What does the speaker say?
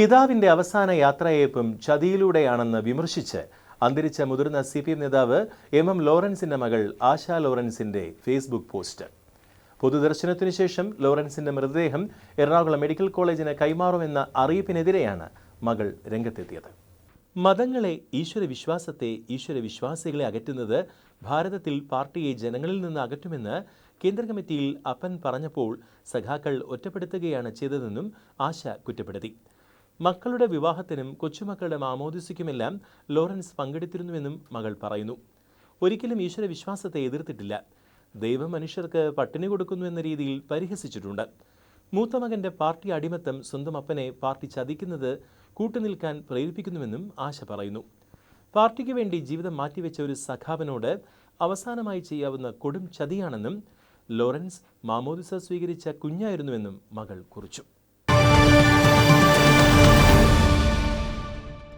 പിതാവിന്റെ അവസാന യാത്രയയപ്പും ചതിയിലൂടെയാണെന്ന് വിമർശിച്ച് അന്തരിച്ച മുതിർന്ന സി പി എം നേതാവ് എം എം ലോറൻസിന്റെ മകൾ ആശ ലോറൻസിന്റെ ഫേസ്ബുക്ക് പോസ്റ്റ്. പൊതുദർശനത്തിനു ശേഷം ലോറൻസിന്റെ മൃതദേഹം എറണാകുളം മെഡിക്കൽ കോളേജിന് കൈമാറുമെന്ന അറിയിപ്പിനെതിരെയാണ് മകൾ രംഗത്തെത്തിയത്. മതങ്ങളെ ഈശ്വര വിശ്വാസത്തെ ഈശ്വര വിശ്വാസികളെ അകറ്റുന്നത് ഭാരതത്തിൽ പാർട്ടിയെ ജനങ്ങളിൽ നിന്ന് അകറ്റുമെന്ന് കേന്ദ്ര കമ്മിറ്റിയിൽ അപ്പൻ പറഞ്ഞപ്പോൾ സഖാക്കൾ ഒറ്റപ്പെടുത്തുകയാണ് ചെയ്തതെന്നും ആശ കുറ്റപ്പെടുത്തി. മക്കളുടെ വിവാഹത്തിനും കൊച്ചുമക്കളുടെ മാമോദിസയ്ക്കുമെല്ലാം ലോറൻസ് പങ്കെടുത്തിരുന്നുവെന്നും മകൾ പറയുന്നു. ഒരിക്കലും ഈശ്വര വിശ്വാസത്തെ എതിർത്തിട്ടില്ല. ദൈവം മനുഷ്യർക്ക് പട്ടിണി കൊടുക്കുന്നു എന്ന രീതിയിൽ പരിഹസിച്ചിട്ടുണ്ട്. മൂത്ത മകന്റെ പാർട്ടി അടിമത്തം സ്വന്തം അപ്പനെ പാർട്ടി ചതിക്കുന്നത് കൂട്ടുനിൽക്കാൻ പ്രേരിപ്പിക്കുന്നുവെന്നും ആശ പറയുന്നു. പാർട്ടിക്ക് വേണ്ടി ജീവിതം മാറ്റിവെച്ച ഒരു സഖാവിനോട് അവസാനമായി ചെയ്യാവുന്ന കൊടും ചതിയാണെന്നും ലോറൻസ് മാമോദിസ സ്വീകരിച്ച കുഞ്ഞായിരുന്നുവെന്നും മകൾ കുറിച്ചു.